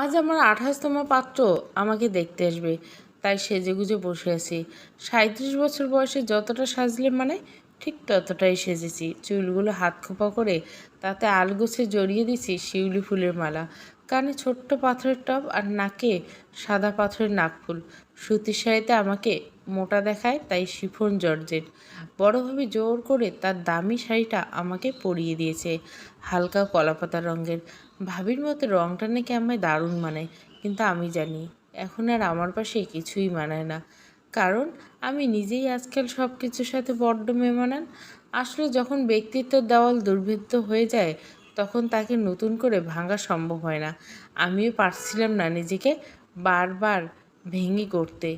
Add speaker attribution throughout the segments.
Speaker 1: আজ আমার আঠাশতম পাত্র আমাকে দেখতে আসবে। তাই সেজেগুজে বসে আছি। সাঁত্রিশ বছর বয়সে যতটা সাজলে মানে ঠিক ততটাই সেজেছি। চুলগুলো হাত খোপা করে তাতে আলগোছে জড়িয়ে দিছি শিউলি ফুলের মালা। কানে ছোট্ট পাথরের টব আর নাকে সাদা পাথরের নাকফুল। সুতির শাড়িতে আমাকে মোটা দেখায় তাই শিফন জর্জেট। বড়ভাবে জোর করে তার দামি শাড়িটা আমাকে পরিয়ে দিয়েছে। হালকা কলাপাতা রঙের। ভাবির মতো রঙটা নাকি আমায় দারুণ মানায়, কিন্তু আমি জানি, এখন আর আমার পাশে কিছুই মানায় না। কারণ, আমি নিজেই আজকাল সব কিছুর সাথে বড্ড মেমানান। আসলে যখন ব্যক্তিত্বের দেওয়াল দুর্ভেদ্য হয়ে যায়, তখন তাকে নতুন করে ভাঙা সম্ভব হয় না। আমিও পারছিলাম না নিজেকে বারবার ভেঙে করতে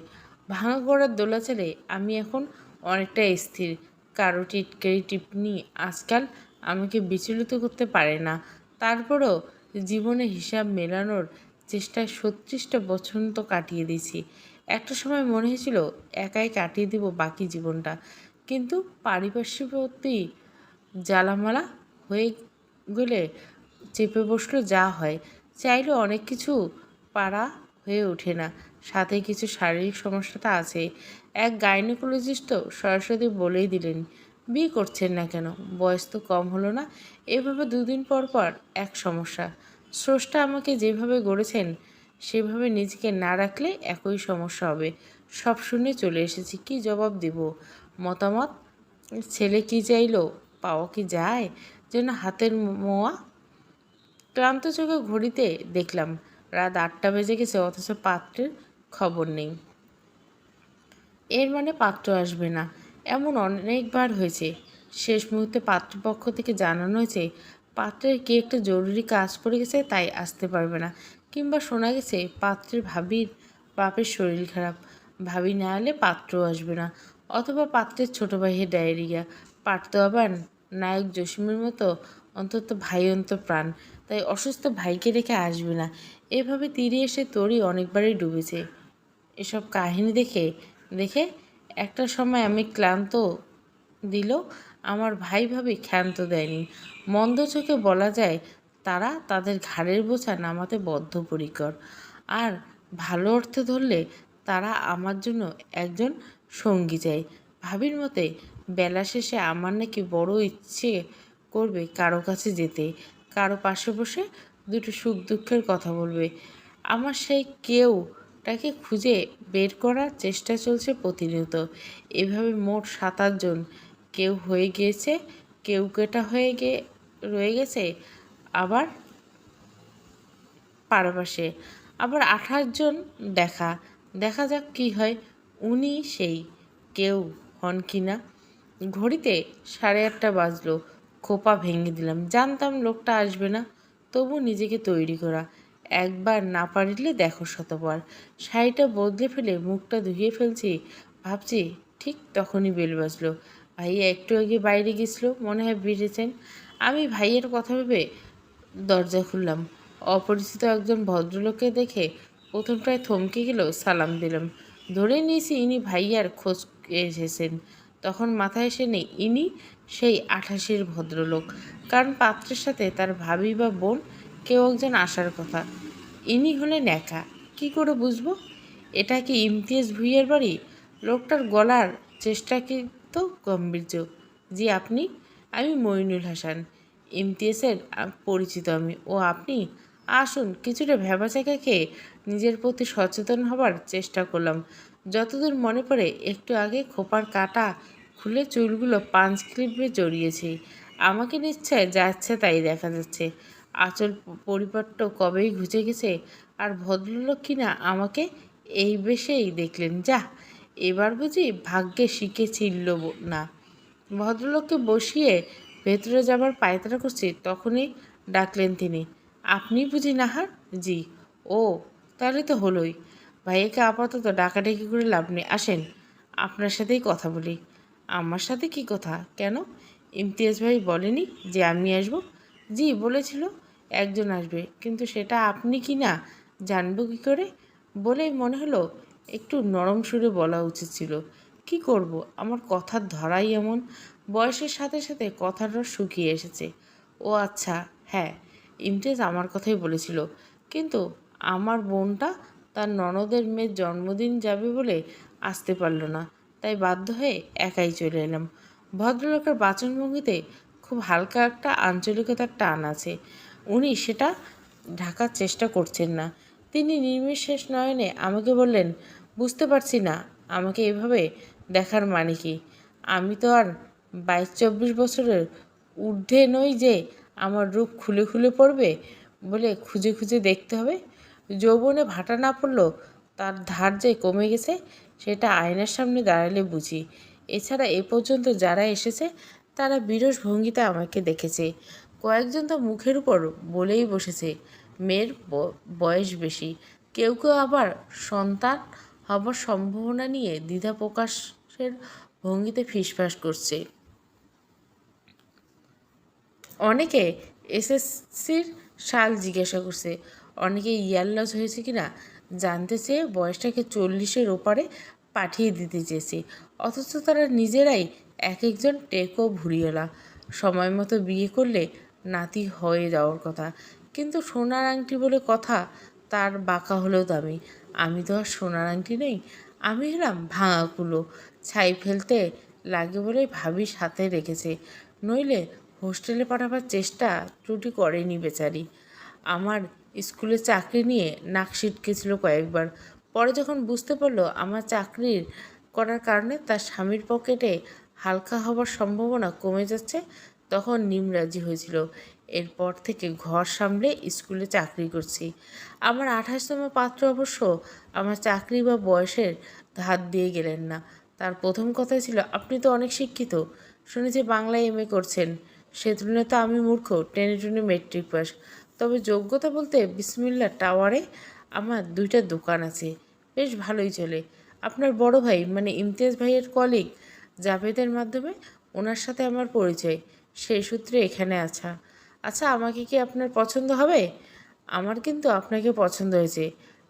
Speaker 1: ভাঙা গড়ার দোলাচলে আমি এখন অনেকটা স্থির। কারও টিটকারি টিপনি আজকাল আমাকে বিচলিত করতে পারে না। তারপরও জীবনে হিসাব মেলানোর চেষ্টায় ছত্রিশটা বছর তো কাটিয়ে দিয়েছি। একটা সময় মনে হয়েছিল, একাই কাটিয়ে দিব বাকি জীবনটা। কিন্তু পারিপার্শ্বিকী জ্বালামালা হয়ে গেলে চেপে বসল যা হয়। চাইলে অনেক কিছু পারা হয়ে ওঠে না। সাথে কিছু শারীরিক সমস্যাটা আছে এক গাইনোকোলজিস্ট সরাসরি বলেই দিলেন বিয়ে করছেন না কেন? বয়স তো কম হলো না। এভাবে দুদিন পর পর এক সমস্যা। স্রষ্টা আমাকে যেভাবে গড়েছেন, সেভাবে নিজেকে না রাখলে একই সমস্যা হবে। সব শুনে চলে এসেছি। কি জবাব দেব? মতামত? ছেলে কি চাইলো? পাওয়া কি যায়? যেন হাতের মোয়া? ক্লান্ত চোখে ঘড়িতে দেখলাম, রাত আটটা বেজে গেছে, অথচ পাত্রের খবর নেই। এর মানে পাত্র আসবে না। এমন অনেকবার হয়েছে। শেষ মুহূর্তে পাত্রপক্ষ থেকে জানানো হয়েছে, পাত্রের কি একটা জরুরি কাজ পড়ে গেছে, তাই আসতে পারবে না। কিংবা শোনা গেছে, পাত্রের ভাবির বাপের শরীর খারাপ। ভাবি না এলে পাত্রও আসবে না। অথবা পাত্রের ছোট ভাইয়ের ডায়েরিয়া। পারত আবার নায়ক জসিমের মতো অন্তত ভাই অন্ত প্রাণ। তাই অসুস্থ ভাইকে রেখে আসবে না। এভাবে তীরে এসে তরি অনেকবারই ডুবেছে। এসব কাহিনী দেখে দেখে একটা সময় আমি ক্লান্ত দিল। আমার ভাই ভাবি ক্ষান্ত দেয়নি। মন্দ চোখে বলা যায়, তারা তাদের ঘাড়ের বোঝা নামাতে বদ্ধপরিকর। আর ভালো অর্থে ধরলে তারা আমার জন্য একজন সঙ্গী চাই। ভাবির মতে, বেলা শেষে আমার নাকি বড় ইচ্ছে করবে কারও কাছে যেতে। কারও পাশে বসে দুটো সুখ দুঃখের কথা বলবে। আমার সেই কেউটাকে খুঁজে বের করার চেষ্টা চলছে প্রতিনিয়ত। এভাবে মোট সাত আটজন কেউ হয়ে গিয়েছে, কেউ কেটা হয়ে গিয়ে রয়ে গেছে, আবার পারপাশে। আবার আঠাশ জন দেখা। দেখা যাক কি হয়। উনি সেই। কেউ হন কি না। ঘড়িতে সাড়ে আটটা বাজলো। খোপা ভেঙে দিলাম। জানতাম লোকটা আসবে না। তবু নিজেকে তৈরি করা। একবার না পারিলে দেখো শতবার। শাড়িটা বদলে ফেলে মুখটা ধুয়ে ফেলছি। ভাবছি ঠিক তখনই বেল বাজলো। ভাইয়া একটু আগে বাইরে গেছিল, মনে হয় বেরিয়েছেন। আমি ভাইয়ের কথা ভেবে দরজা খুললাম। অপরিচিত একজন ভদ্রলোককে দেখে প্রথম প্রায় থমকে গেল, সালাম দিলাম। ধরে নিয়েছি ইনি ভাইয়ার খোঁজ এসেছেন। তখন মাথায় এসে নেই, ইনি সেই আঠাশের ভদ্রলোক। কারণ পাত্রের সাথে তার ভাবি বা বোন কেউ একজন আসার কথা। ইনি হলেন একা। কি করে বুঝব? এটা কি ইমতিয়াজ ভুইয়ের বাড়ি? লোকটার গলার চেষ্টা কিন্তু গম্ভীর্য। জি আপনি? আমি মইনুল হাসান। ইমতিয়াজের পরিচিত আমি। ও আপনি? আসুন, কিছুটা ভেবাচাকা খেয়ে নিজের প্রতি সচেতন হবার চেষ্টা করলাম। যতদূর মনে পড়ে, একটু আগে খোপার কাটা খুলে চুলগুলো পাঁচ ক্লিপে জড়িয়েছে। আমাকে নিশ্চয় যাচ্ছে তাই দেখা যাচ্ছে। আচল পরিপাট্য কবেই ঘুচে গেছে? আর ভদ্রলোক কিনা আমাকে এই বেশেই দেখলেন? যা, এবার বুঝি ভাগ্যে শিখে ছিল না। ভদ্রলোককে বসিয়ে ভেতরে যাবার পায়তারা করছি, তখনই ডাকলেন তিনি। আপনি বুঝি নাহার? জি। ও, তাহলে তো হলোই। ভাইয়াকে আপাতত ডাকাডাকি করে লাভ নেই। আসেন, আপনার সাথেই কথা বলি। আমার সাথে কি কথা? কেন? ইমতিয়াজ ভাই বলেনি যে আমি আসব? জি, বলেছিল। একজন আসবে। কিন্তু সেটা আপনি কি না জানব কী করে? বলেই মনে হলো একটু নরম সুরে বলা উচিত ছিল। কি করব? আমার কথার ধরাই এমন। বয়সের সাথে সাথে কথাটা শুকিয়ে এসেছে। ও আচ্ছা হ্যাঁ ইমতিয়াজ আমার কথাই বলেছিল। কিন্তু আমার বোনটা তার ননদের মেয়ের জন্মদিন যাবে বলে আসতে পারল না। তাই বাধ্য হয়ে একাই চলে এলাম। ভদ্রলোকের বাচনভঙ্গিতে খুব হালকা একটা আঞ্চলিকতার টান আছে। উনি সেটা ঢাকার চেষ্টা করছেন না। তিনি নির্বিশেষ নয়নে আমাকে বললেন, বুঝতে পারছি না, আমাকে এভাবে দেখার মানে কি? আমি তো আর বাইশ চব্বিশ বছরের ঊর্ধ্বে নই যে আমার রূপ খুলে খুলে পড়বে বলে খুঁজে খুঁজে দেখতে হবে। যৌবনে ভাটা না পড়লেও তার ধার যে কমে গেছে সেটা আয়নার সামনে দাঁড়ালে বুঝি। এছাড়া এ পর্যন্ত যারা এসেছে, তারা বিরস ভঙ্গিতে আমাকে দেখেছে। কয়েকজন তো মুখের উপর বলেই বসেছে, মেয়ের বয়স বেশি। কেউ কেউ আবার সন্তান হবার সম্ভাবনা নিয়ে দ্বিধা প্রকাশের ভঙ্গিতে ফিসফাস করছে। অনেকে এসএসসির সাল জিজ্ঞাসা করছে, অনেকে ইয়ার লস হয়েছে কি না জানতে চেয়ে বয়সটাকে চল্লিশের ওপারে পাঠিয়ে দিতে চেয়েছে, অথচ তারা নিজেরাই এক একজন টেকো ভুরিয়েলা সময় মতো বিয়ে করলে নাতি হয়ে যাওয়ার কথা। কিন্তু সোনার আংটি বলে কথা, তার বাঁকা হলেও দামি। আমি তো আর সোনার আংটি নেই। আমি হলাম ভাঙা কুলো। ছাই ফেলতে লাগে বলে ভাবি সাথে রেখেছে। নইলে হোস্টেলে পাঠাবার চেষ্টা ত্রুটি করেনি বেচারি। আমার স্কুলে চাকরি নিয়ে নাক ছিটকেছিল কয়েকবার। পরে যখন বুঝতে পারল আমার চাকরির করার কারণে তার স্বামীর পকেটে হালকা হবার সম্ভাবনা কমে যাচ্ছে তখন নিমরাজি হয়েছিল। এরপর থেকে ঘর সামলে স্কুলে চাকরি করছি। আমার আঠাশতম পাত্র অবশ্য আমার চাকরি বা বয়সের ধার দিয়ে গেলেন না। তার প্রথম কথাই ছিল, আপনি তো অনেক শিক্ষিত। শুনেছি বাংলায় এম করছেন, সে তুলনায় তো আমি মূর্খ টেনে টুনে মেট্রিক পাস। তবে যোগ্যতা বলতে বিসমিল্লা টাওয়ারে আমার দুইটা দোকান আছে। বেশ ভালোই চলে। আপনার বড় ভাই মানে ইমতিয়াজ ভাইয়ের কলিগ জাভেদের মাধ্যমে ওনার সাথে আমার পরিচয়। সেই সূত্রে এখানে আছা। আচ্ছা আমাকে কি আপনার পছন্দ হবে? আমার কিন্তু আপনাকে পছন্দ হয়েছে।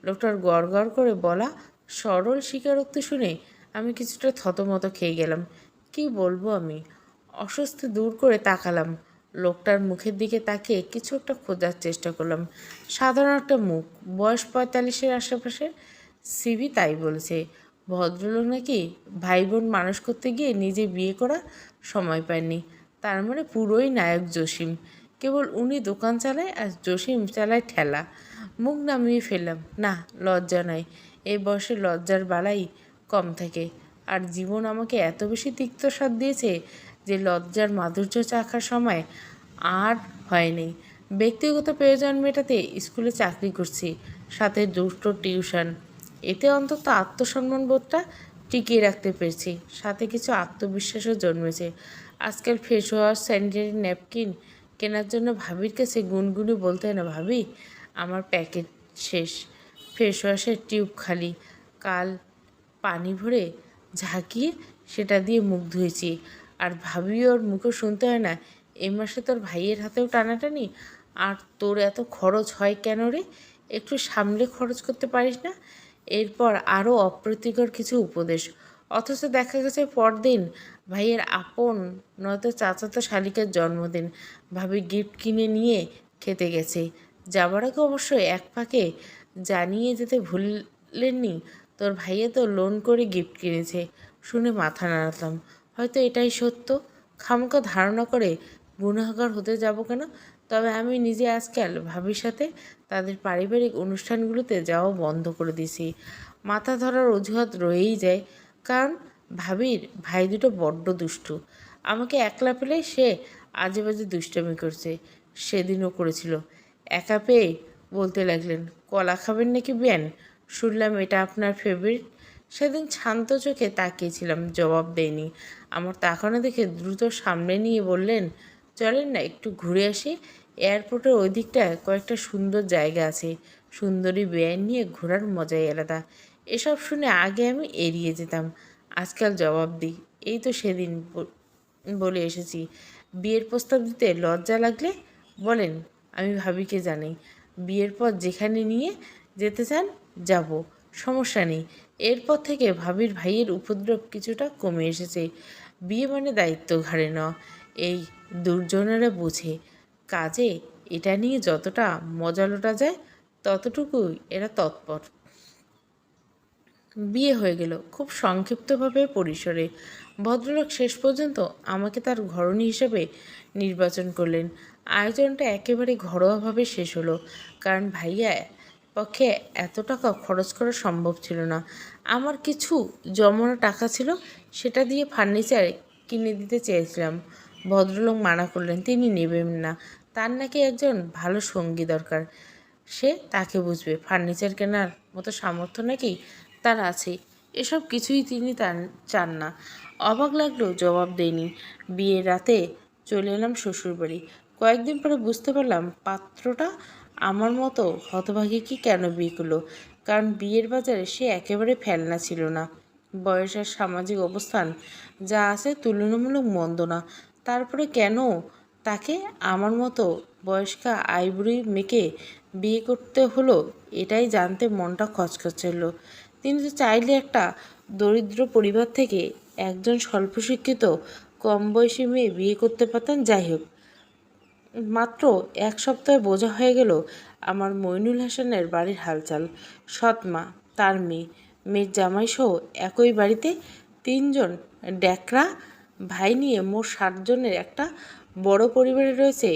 Speaker 1: লোকটার গড় গড় করে বলা সরল স্বীকারোক্তি শুনে আমি কিছুটা থতমত খেয়ে গেলাম। কি বলব আমি? অস্বস্তি দূর করে তাকালাম। লোকটার মুখের দিকে তাকিয়ে কিছু একটা খোঁজার চেষ্টা করলাম। সাধারণ একটা মুখ। বয়স পঁয়তাল্লিশের আশেপাশে? সিবি তাই বলেছে। ভদ্রলোক নাকি ভাই বোন মানুষ করতে গিয়ে নিজে বিয়ে করা সময় পায়নি। তার মানে পুরোই নায়ক জসিম। কেবল উনি দোকান চালায় আর জসিম চালায় ঠেলা। মুখ নামিয়ে ফেললাম, না, লজ্জা নয় এই বয়সে লজ্জার বালাই কম থাকে। আর জীবন আমাকে এত বেশি তিক্ত স্বাদ দিয়েছে যে লজ্জার মাধুর্য চাখার সময় আর হয়নি ব্যক্তিগত প্রয়োজন মেটাতে স্কুলে চাকরি করছি, সাথে দুটো টিউশন। এতে অন্তত আত্মসম্মান বোধটা টিকিয়ে রাখতে পেরেছি। সাথে কিছু আত্মবিশ্বাসও জন্মেছে। আজকাল ফেস ওয়াশ স্যানিটারি ন্যাপকিন কেনার জন্য ভাবির কাছে গুনগুনি বলতে না ভাবি? আমার প্যাকেট শেষ। ফেস ওয়াশের টিউব খালি। কাল পানি ভরে ঝাঁকিয়ে সেটা দিয়ে মুখ ধুয়েছি। আর ভাবি ওর মুখে শুনতে হয় না। এই মাসে তোর ভাইয়ের হাতেও টানাটানি? আর তোর এত খরচ হয় কেন রে? একটু সামলে খরচ করতে পারিস না? এরপর আরও অপ্রীতিকর কিছু উপদেশ। অথচ দেখা গেছে পরদিন ভাইয়ের আপন, নয়তো চাচাতো শালিকের জন্মদিন। ভাবি গিফট কিনে নিয়ে খেতে গেছে। যাবার আগে অবশ্যই এক ফাঁকে জানিয়ে যেতে ভুললেননি তোর ভাইয়া তো লোন করে গিফট কিনেছে। শুনে মাথা নাড়াতাম। হয়তো এটাই সত্য। খামকা ধারণা করে গুণাগার হতে যাব কেন? তবে আমি নিজে আজকাল ভাবির সাথে তাদের পারিবারিক অনুষ্ঠানগুলোতে যাওয়া বন্ধ করে দিয়েছি। মাথা ধরার অজুহাত রয়েই যায়। কারণ ভাবির ভাই দুটো বড্ড দুষ্টু। আমাকে একলা পেলে সে আজে বাজে দুষ্টামি করছে। সেদিনও করেছিল। একা পেয়ে বলতে লাগলেন, কলা খাবেন নাকি ব্যান? শুনলাম এটা আপনার ফেভারিট সেদিন শান্ত চোখে তাকিয়েছিলাম, জবাব দেয়নি। আমার তাকানো দেখে দ্রুত সামনে নিয়ে বললেন, চলেন না, একটু ঘুরে আসি। এয়ারপোর্টের ওই দিকটায় কয়েকটা সুন্দর জায়গা আছে। সুন্দরী ব্যান নিয়ে ঘোরার মজাই আলাদা। এসব শুনে আগে আমি এড়িয়ে যেতাম। আজকাল জবাব দিই। এই তো সেদিন বলে এসেছি। বিয়ের প্রস্তাব দিতে লজ্জা লাগলে বলেন, আমি ভাবিকে জানাই। বিয়ের পর যেখানে নিয়ে যেতে চান, যাব। সমস্যা নেই। এরপর থেকে ভাবির ভাইয়ের উপদ্রব কিছুটা কমে এসেছে। বিয়ে মানে দায়িত্ব ঘাড়ে নেওয়া। এই দুর্জনেরা বোঝে, কাজে এটা নিয়ে যতটা মজা লোটা যায়, ততটুকুই এরা তৎপর। বিয়ে হয়ে গেল খুব সংক্ষিপ্তভাবে পরিসরে। ভদ্রলোক শেষ পর্যন্ত আমাকে তার ঘরণী হিসেবে নির্বাচন করলেন। আয়োজনটা একেবারে ঘরোয়াভাবে শেষ হলো, কারণ ভাইয়া পক্ষে এত টাকা খরচ করা সম্ভব ছিল না। আমার কিছু জমানো টাকা ছিল, সেটা দিয়ে ফার্নিচার কিনে দিতে চেয়েছিলাম। ভদ্রলোক মানা করলেন, তিনি নেবেন না। তার নাকি একজন ভালো সঙ্গী দরকার। সে তাকে বুঝবে। ফার্নিচার কেনার মতো সামর্থ্য নাকি তার আছে। এসব কিছুই তিনি চান না। অবাক লাগলেও জবাব দেয়নি। বিয়ের রাতে চলে এলাম শ্বশুরবাড়ি। কয়েকদিন পরে বুঝতে পারলাম, পাত্রটা আমার মতো হতভাগীকে কেন বিয়ে করল? কারণ বিয়ের বাজারে সে একেবারে ফেলনা ছিল না। বয়স আর সামাজিক অবস্থান যা আছে তুলনামূলক মন্দ না। তারপরে কেন তাকে আমার মতো বয়স্কা আইবুড়ি মেয়েকে বিয়ে করতে হলো, এটাই জানতে মনটা খচখচেল। তিনি তো চাইলে একটা দরিদ্র পরিবার থেকে একজন স্বল্প শিক্ষিত কম বয়সী মেয়ে বিয়ে করতে পারতেন। যাই হোক, মাত্র এক সপ্তাহে বোঝা হয়ে গেল আমার মইনুল হাসানের বাড়ির হালচাল। সৎ মা তার মেয়ে, মেয়ের জামাইসহ একই বাড়িতে তিনজন ড্যাকরা ভাই নিয়ে মোট ষাটজনের একটা বড় পরিবারে রয়েছে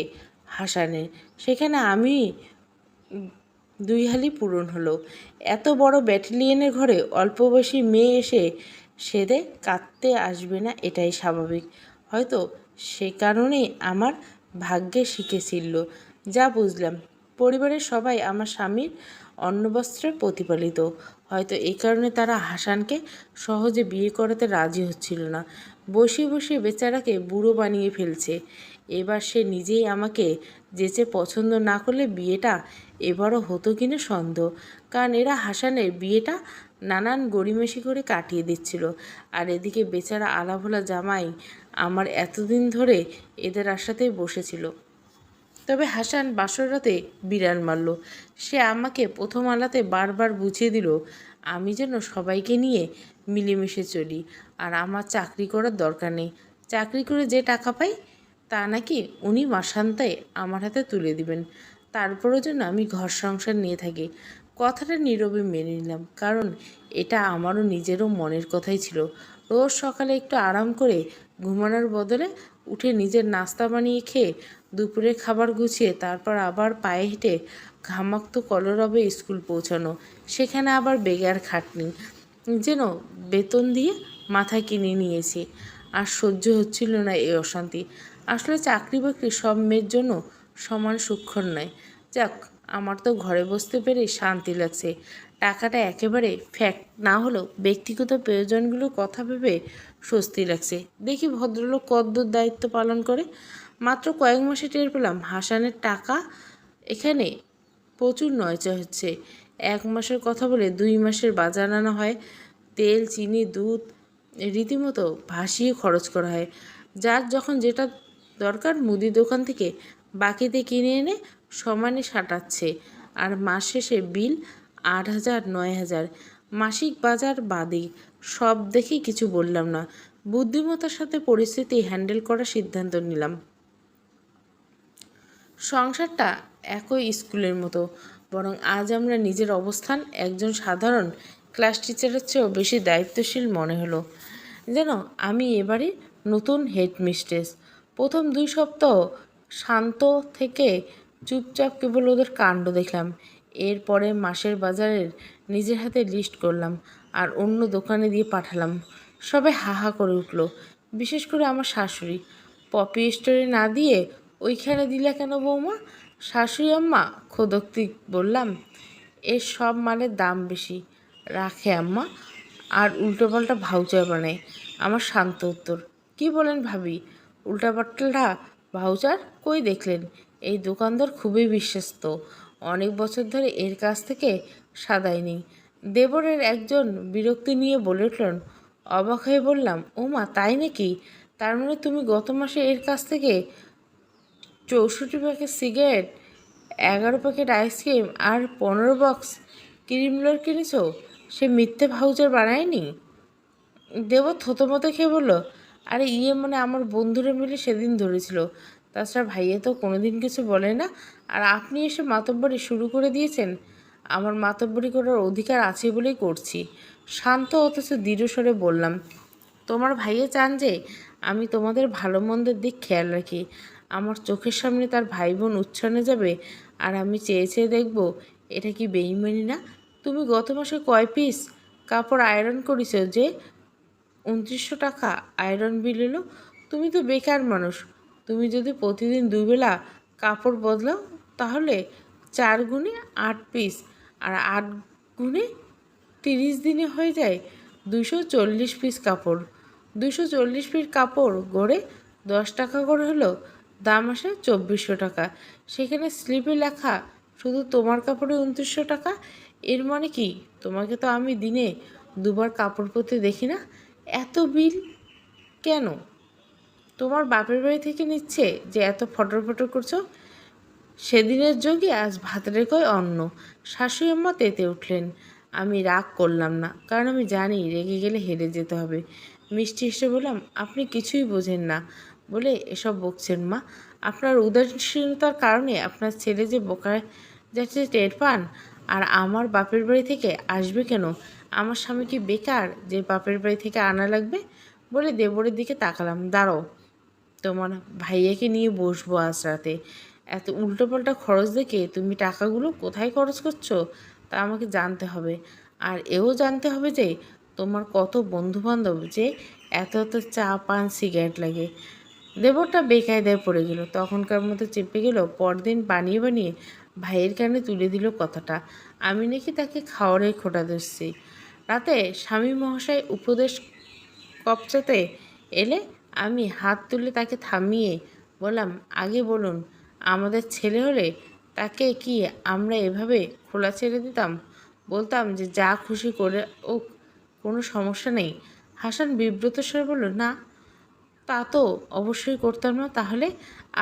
Speaker 1: হাসানের। সেখানে আমি দুই হালি পূরণ হলো। এত বড় ব্যাটালিয়নের ঘরে অল্প বয়সী মেয়ে এসে সেদে কাঁদতে আসবে না এটাই স্বাভাবিক। হয়তো সে কারণেই আমার ভাগ্যে শিখেছিল যা বুঝলাম, পরিবারের সবাই আমার স্বামীর অন্নবস্ত্রে প্রতিপালিত। হয়তো এই কারণে তারা হাসানকে সহজে বিয়ে করাতে রাজি হচ্ছিল না। বসে বসে বেচারাকে বুড়ো বানিয়ে ফেলছে। এবার সে নিজেই আমাকে যেচে পছন্দ না করলে বিয়েটা এবারও হতো কিনা সন্দেহ। কারণ এরা হাসানের বিয়েটা নানান গড়িমেশি করে কাটিয়ে দিচ্ছিল। আর এদিকে বেচারা আলাভোলা জামাই আমার এতদিন ধরে এদের আশাতেই বসেছিল। তবে হাসান বাসর রাতে বিড়াল মারল। সে আমাকে প্রথম আলাতে বারবার বুঝিয়ে দিল, আমি যেন সবাইকে নিয়ে মিলেমিশে চলি। আর আমার চাকরি করার দরকার নেই। চাকরি করে যে টাকা পাই তা নাকি উনি মাসান্তায় আমার হাতে তুলে দিবেন। তারপরেও যেন আমি ঘর সংসার নিয়ে থাকি। কথাটা নীরবে মেনে নিলাম, কারণ এটা আমারও নিজেরও মনের কথাই ছিল। রোজ সকালে একটু আরাম করে ঘুমানোর বদলে উঠে নিজের নাস্তা বানিয়ে খেয়ে দুপুরে খাবার গুছিয়ে তারপর আবার পায়ে হেঁটে ঘামাক্ত কলরবে স্কুল পৌঁছানো, সেখানে আবার বেগার খাটনি যেন বেতন দিয়ে মাথা কিনে নিয়েছি। আর সহ্য হচ্ছিল না এই অশান্তি। আসলে চাকরি বাকরি সব মেয়ের জন্য সমান সুক্ষর নয়। যাক, আমার তো ঘরে বসতে পেরে শান্তি লাগছে। টাকাটা একেবারে ফ্যাক্ট না হলেও ব্যক্তিগত প্রয়োজনগুলোর কথা ভেবে স্বস্তি লাগছে। দেখি ভদ্রলোক কদ্দূর দায়িত্ব পালন করে। মাত্র কয়েক মাসে টের পেলাম হাসানের টাকা এখানে প্রচুর নয়চা হচ্ছে। এক মাসের কথা বলে দুই মাসের বাজার আনা হয়। তেল, চিনি, দুধ, রীতিমতো ভাসিয়ে খরচ করা হয়। যার যখন যেটা দরকার মুদি দোকান থেকে বাকিতে কিনে এনে সমানে সাঁটাচ্ছে। আর মাস শেষে বিল আট হাজার, নয় হাজার। মাসিক বাজার বাদে সব দেখে কিছু বললাম না। বুদ্ধিমত্তার সাথে পরিস্থিতি হ্যান্ডেল করার সিদ্ধান্ত নিলাম। সংসারটা একই স্কুলের মতো, বরং আজ আমরা নিজের অবস্থান, একজন সাধারণ ক্লাস টিচারের চেয়েও বেশি দায়িত্বশীল মনে হলো। যেন আমি এবারে নতুন হেড মিস্ট্রেস প্রথম দুই সপ্তাহ শান্ত থেকে চুপচাপ কেবল ওদের কাণ্ড দেখলাম। এরপরে মাসের বাজারের নিজের হাতে লিস্ট করলাম আর অন্য দোকানে দিয়ে পাঠালাম। সবাই হাহা করে উঠল, বিশেষ করে আমার শাশুড়ি। পপি স্টোরে না দিয়ে ওইখানে দিলা কেন বৌমা? শাশুড়ি, আম্মা, খোদক্তি বললাম এর সব মালের দাম বেশি। রাখে আম্মা, আর উল্টোপাল্টা ভাউচার বানায়। আমার শান্ত উত্তর, কি বলেন ভাবি? উল্টাপাল্টা ভাউচার কই দেখলেন? এই দোকানদার খুবই বিশ্বস্ত। অনেক বছর ধরে এর কাছ থেকে সাদায়নি দেবরের একজন বিরক্তি নিয়ে বলে উঠলেন, অবাক হয়ে বললাম ও মা তাই নাকি? তার মানে তুমি গত মাসে এর কাছ থেকে চৌষট্টি প্যাকেট সিগারেট এগারো প্যাকেট আইসক্রিম আর পনেরো বক্স ক্রিমলোর কিনেছ? সে মিথ্যে ভাউচার বানায়নি? দেব থতমতো খেয়ে বলল আরে ইয়ে মানে আমার বন্ধুরা মিলে সেদিন ধরেছিল। তাছাড়া ভাইয়া তো কোনোদিন কিছু বলে না। আর আপনি এসে মাতব্বরি শুরু করে দিয়েছেন? আমার মাতব্বরি করার অধিকার আছে বলেই করছি। শান্ত অথচ দৃঢ়স্বরে বললাম, তোমার ভাইয়ে চান যে আমি তোমাদের ভালো মন্দের দিক খেয়াল রাখি। আমার চোখের সামনে তার ভাই বোন উচ্ছনে যাবে আর আমি চেয়ে চেয়ে দেখব, এটা কি বেইমানি না? তুমি গত মাসে কয় পিস কাপড় আয়রন করেছ যে উনত্রিশশো টাকা আয়রন বিল এলো। তুমি তো বেকার মানুষ। তুমি যদি প্রতিদিন দুবেলা কাপড় বদলাও, তাহলে চার গুণে আট পিস আর আট গুণে তিরিশ দিনে হয়ে যায় দুশো চল্লিশ পিস কাপড়। দুশো চল্লিশ পিস কাপড় গড়ে দশ টাকা করে হলো, দাম আসে চব্বিশশো টাকা। সেখানে স্লিপে লেখা, শুধু তোমার কাপড়ে উনত্রিশশো টাকা? এর মানে কি? তোমাকে তো আমি দিনে দুবার কাপড় পরতে দেখি না? এত বিল কেন? তোমার বাপের বাড়ি থেকে নিচ্ছে যে এত ফটর ফটর করছ? সেদিনের যোগে আজ ভাত রেখে অন্ন। শাশুড়ি তেতে উঠলেন। আমি রাগ করলাম না, কারণ আমি জানি রেগে গেলে হেরে যেতে হবে। মিষ্টি এসে বললাম, আপনি কিছুই বোঝেন না। বলে এসব বকছেন মা। আপনার উদাসীনতার কারণে আপনার ছেলে যে বোকায় যাচ্ছে টের পান, আর আমার বাপের বাড়ি থেকে আসবে কেন? আমার স্বামী কি বেকার যে বাপের বাড়ি থেকে আনা লাগবে? বলে দেবরের দিকে তাকালাম। দাঁড়াও, তোমার ভাইয়াকে নিয়ে বসবো আজ রাতে। এত উল্টোপাল্টা খরচ দেখে তুমি টাকাগুলো কোথায় খরচ করছ তা আমাকে জানতে হবে। আর এও জানতে হবে যে তোমার কত বন্ধুবান্ধব যে এত এত চা, পান, সিগারেট লাগে। দেবরটা বেকায়দায় পড়ে গেল। তখনকার মতো চেপে গেল, পরদিন বানিয়ে বানিয়ে ভাইয়ের কানে তুলে দিল কথাটা। আমি নাকি তাকে খাওয়ারে খোটা দিচ্ছি রাতে স্বামী মহাশয় উপদেশ কপচাতে এলে আমি হাত তুলে তাকে থামিয়ে বললাম, আগে বলুন, আমাদের ছেলে হলে তাকে কি আমরা এভাবে খোলা ছেড়ে দিতাম? বলতাম যে, যা খুশি করে ও কোনো সমস্যা নেই। হাসান বিব্রত স্বরে বলল, না, তা তো অবশ্যই করতাম না, তাহলে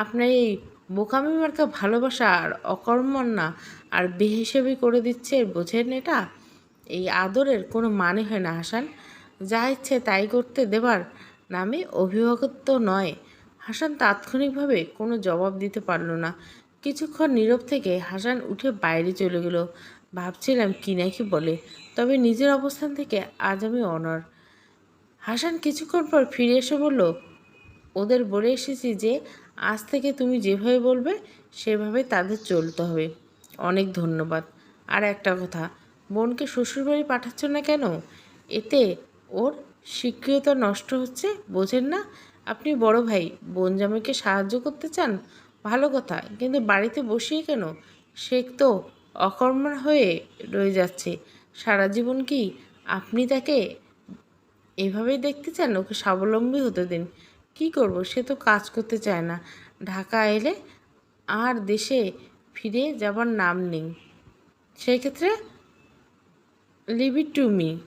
Speaker 1: আপনার এই বোকামি মার্কা ভালোবাসা আর অকর্মণ্যা আর বেহিসেবি করে দিচ্ছে, বোঝেন এটা? এই আদরের কোনো মানে হয় না, হাসান। যা ইচ্ছে তাই করতে দেবার নামে অভিভাবকত্ব নয়। হাসান তাৎক্ষণিকভাবে কোনো জবাব দিতে পারল না। কিছুক্ষণ নীরব থেকে হাসান উঠে বাইরে চলে গেল। ভাবছিলাম কি নাকি বলে, তবে নিজের অবস্থান থেকে আজ আমি অনর হাসান কিছুক্ষণ পর ফিরে এসে বলল, ওদের বলে এসেছি যে আজ থেকে তুমি যেভাবে বলবে, সেভাবে তাদের চলতে হবে। অনেক ধন্যবাদ। আর একটা কথা বোনকে শ্বশুরবাড়ি পাঠাচ্ছ না কেন? এতে ওর স্বীকৃয়তা নষ্ট হচ্ছে, বোঝেন না? আপনি বড় ভাই বোন জামাইকে সাহায্য করতে চান? ভালো কথা, কিন্তু বাড়িতে বসিয়ে কেন? সে তো অকর্মার হয়ে রয়ে যাচ্ছে। সারা জীবন কি আপনি তাকে এভাবেই দেখতে চান? ওকে স্বাবলম্বী হতে দিন। কি করব? সে তো কাজ করতে চায় না। ঢাকা এলে আর দেশে ফিরে যাবার নাম নেই। সেক্ষেত্রে লিভ ইট টু মি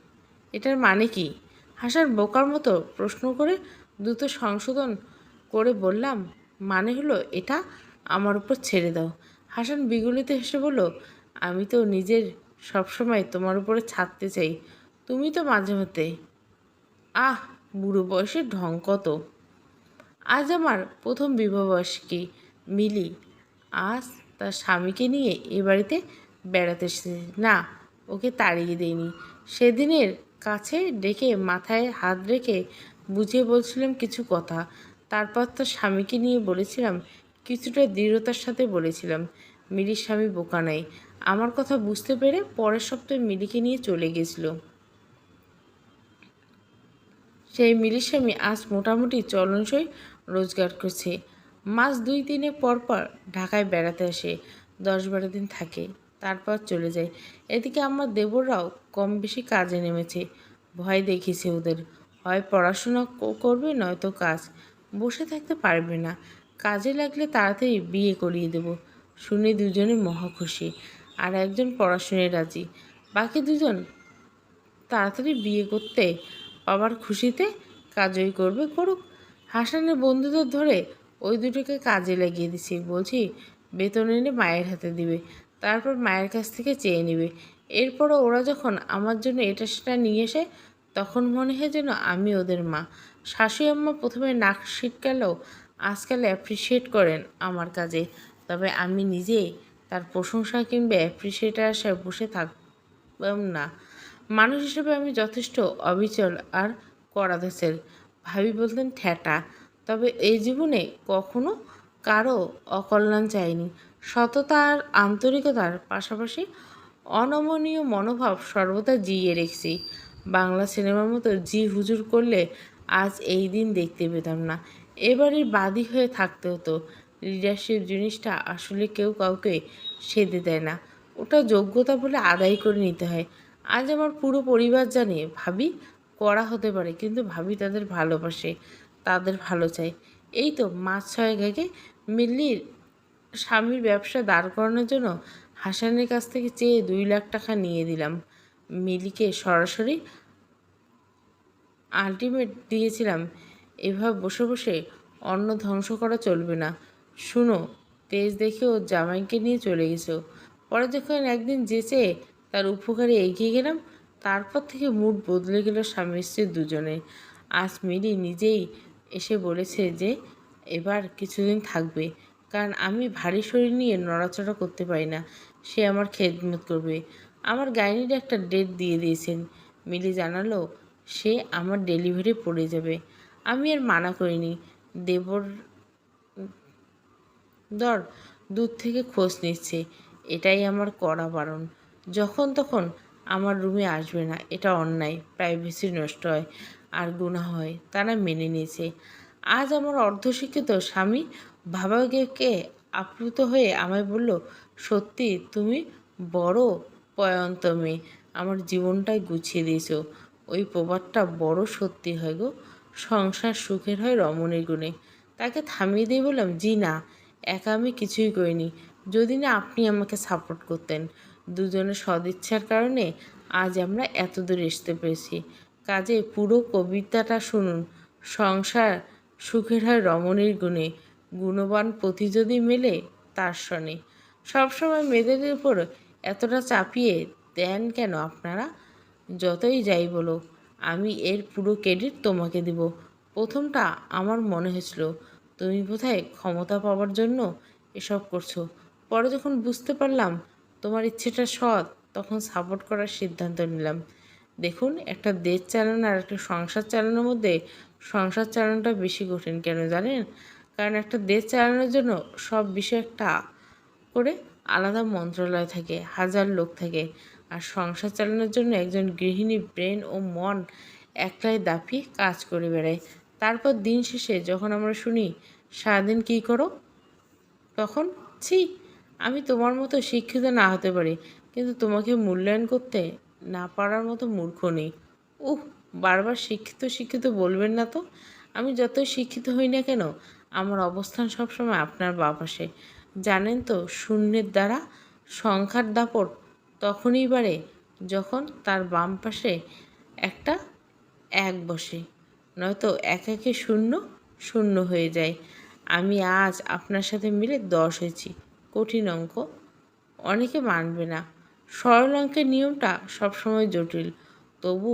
Speaker 1: এটার মানে কি? হাসান বোকার মতো প্রশ্ন করে দ্রুত সংশোধন করে বললাম মানে হলো এটা? আমার উপর ছেড়ে দাও। হাসান বিগলিত হেসে বলল, আমি তো নিজের সবসময় তোমার উপরে ছাড়তে চাই। তুমি তো মাঝে মধ্যে আহ, বুড়ো বয়সে ঢং কত? আজ আমার প্রথম বিবাহবার্ষিকী মিলি। আজ তার স্বামীকে নিয়ে এ বাড়িতে বেড়াতে এসেছে। না ওকে তাড়িয়ে দেয়নি। সেদিনের কাছে ডেকে মাথায় হাত রেখে বুঝিয়ে বলছিলাম কিছু কথা। তারপর তার স্বামীকে নিয়ে বলেছিলাম, কিছুটা দৃঢ়তার সাথে বলেছিলাম, মিলির স্বামী বোকা নাই। আমার কথা বুঝতে পেরে পরের সপ্তাহে মিলিকে নিয়ে চলে গেছিল। সেই মিলির স্বামী আজ মোটামুটি চলনসই রোজগার করছে। মাস দুই দিনে পর পর ঢাকায় বেড়াতে আসে, দশ বারো দিন থাকে। তারপর চলে যায়। এদিকে আমার দেবররাও কম বেশি কাজে নেমেছে। ভয় দেখিয়েছে ওদের। হয় পড়াশোনা করবে, নয়তো কাজ। বসে থাকতে পারবে না। কাজে লাগলে তাড়াতাড়ি বিয়ে করিয়ে দেব। শুনে দুজনে মহা খুশি। আর একজন পড়াশোনায় রাজি। বাকি দুজন তাড়াতাড়ি বিয়ে করতে বাবার খুশিতে কাজই করবে করুক। হাসানের বন্ধুদের ধরে ওই দুটোকে কাজে লাগিয়ে দিছি। বলছি, বেতন এনে মায়ের হাতে দিবে। তারপর মায়ের কাছ থেকে চেয়ে নেবে। এরপরও ওরা যখন আমার জন্য এটা সেটা নিয়ে আসে, তখন মনে হয় যেন আমি ওদের মা। শাশুড়ি আম্মা প্রথমে নাক ছিটকালেও আজকাল অ্যাপ্রিসিয়েট করেন আমার কাজে। তবে আমি নিজে তার প্রশংসা কিংবা অ্যাপ্রিসিয়েটার আশায় বসে থাকতাম না। মানুষ হিসেবে আমি যথেষ্ট অবিচল আর কড়াদেশের ভাবি বলতেন ঠ্যাটা তবে এই জীবনে কখনো কারও অকল্যাণ চাইনি। সততা আর আন্তরিকতার পাশাপাশি অনমনীয় মনোভাব সর্বদা জিয়ে রেখেছি। বাংলা সিনেমার মতো জি হুজুর করলে আজ এই দিন দেখতে পেতাম না। এবারের বাদী হয়ে থাকতে হতো। লিডারশিপ জিনিসটা আসলে কেউ কাউকে সেধে দেয় না। ওটা যোগ্যতা বলে আদায় করে নিতে হয়। আজ আমার পুরো পরিবার জানে, ভাবি করা হতে পারে, কিন্তু ভাবি তাদের ভালোবাসে, তাদের ভালো চাই এই তো মাস ছয়েক আগে মিল্লির স্বামীর ব্যবসা দাঁড় করানোর জন্য হাসানের কাছ থেকে চেয়ে দুই লাখ টাকা নিয়ে দিলাম। মিলিকে সরাসরি আলটিমেট দিয়েছিলাম। এভাবে বসে বসে অন্ন ধ্বংস করা চলবে না। শুনো, তেজ দেখে ও জামাইকে নিয়ে চলে গেছো। পরে যখন একদিন যেচে তার উপকারে এগিয়ে গেলাম, তারপর থেকে মুড বদলে গেল স্বামী স্ত্রী দুজনে আজ মিলি নিজেই এসে বলেছে যে, এবার কিছুদিন থাকবে। কারণ আমি ভারী শরীর নিয়ে নড়াচড়া করতে পারি না। সে আমার খেদমত করবে। আমার গাইনির একটা ডেট দিয়ে দিয়েছেন। মিলি জানালো, সে আমার ডেলিভারি পড়ে যাবে। আমি আর মানা করিনি। দেবর দর দূর থেকে খোঁজ নিচ্ছে। এটাই আমার কড়া বারণ। যখন তখন আমার রুমে আসবে না। এটা অন্যায়। প্রাইভেসি নষ্ট হয়। আর গুণা হয়। তারা মেনে নিয়েছে। আজ আমার অর্ধশিক্ষিত স্বামী ভাবাকে আপ্লুত হয়ে আমায় বলল, সত্যি, তুমি বড় পয়ন্ত মেয়ে আমার জীবনটাই গুছিয়ে দিয়েছ। ওই প্রবাদটা বড় সত্যি হয় গো। সংসার সুখের হয় রমণীর গুণে। তাকে থামিয়ে দিয়ে বললাম, জি না, একা আমি কিছুই করিনি। যদি না আপনি আমাকে সাপোর্ট করতেন। দুজনের সদিচ্ছার কারণে আজ আমরা এত দূর আসতে পেরেছি। কাজে পুরো কবিতাটা শুনুন। সংসার সুখের হয় রমণীর গুণে। গুণবান পতি যদি মেলে তার শনে সবসময় মেয়েদের উপর এতটা চাপিয়ে দেন কেন আপনারা? যতই যাই বলো আমি এর পুরো ক্রেডিট তোমাকে দেব। প্রথমটা আমার মনে হয়েছিল, তুমি বোধহয় ক্ষমতা পাওয়ার জন্য এসব করছ। পরে যখন বুঝতে পারলাম তোমার ইচ্ছেটা সৎ, তখন সাপোর্ট করার সিদ্ধান্ত নিলাম। দেখুন, একটা দেশ চালানো আর একটা সংসার চালানোর মধ্যে সংসার চালানোটা বেশি কঠিন কেন জানেন? কারণ একটা দেশ চালানোর জন্য সব বিষয় একটা করে আলাদা মন্ত্রণালয় থাকে, হাজার লোক থাকে। আর সংসার চালানোর জন্য একজন গৃহিণী ব্রেন ও মন একলাই দাপিয়ে কাজ করে বেড়ায়। তারপর দিন শেষে যখন আমরা শুনি, সারাদিন কী করো? তখন, ছি, আমি তোমার মতো শিক্ষিত না হতে পারি। কিন্তু তোমাকে মূল্যায়ন করতে না পারার মতো মূর্খ নেই। উহ, বারবার শিক্ষিত শিক্ষিত বলবেন না তো? আমি যতই শিক্ষিত হই না কেন আমার অবস্থান সবসময় আপনার বাপাসে জানেন তো, শূন্যের দ্বারা সংখ্যার দাপট তখনই বাড়ে যখন তার বাম পাশে একটা এক বসে। নয়তো এক একে শূন্য শূন্য হয়ে যায়। আমি আজ আপনার সাথে মিলে দশ হয়েছি। কঠিন অঙ্ক। অনেকে মানবে না। সরল অঙ্কের নিয়মটা সবসময় জটিল। তবু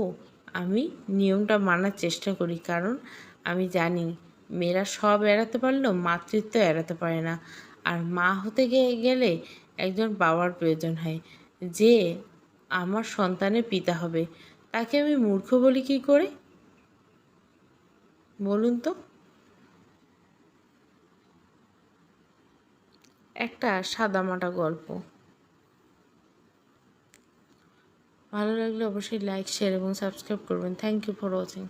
Speaker 1: আমি নিয়মটা মানার চেষ্টা করি, কারণ আমি জানি মেয়েরা সব এড়াতে পারলেও মাতৃত্ব এড়াতে পারে না। আর মা হতে গেলে একজন বাবার প্রয়োজন হয়, যে আমার সন্তানের পিতা হবে। তাকে আমি মূর্খ বলি কী করে? বলুন তো। একটা সাদামাটা গল্প। ভালো লাগলে অবশ্যই লাইক শেয়ার এবং সাবস্ক্রাইব করবেন। Thank you for watching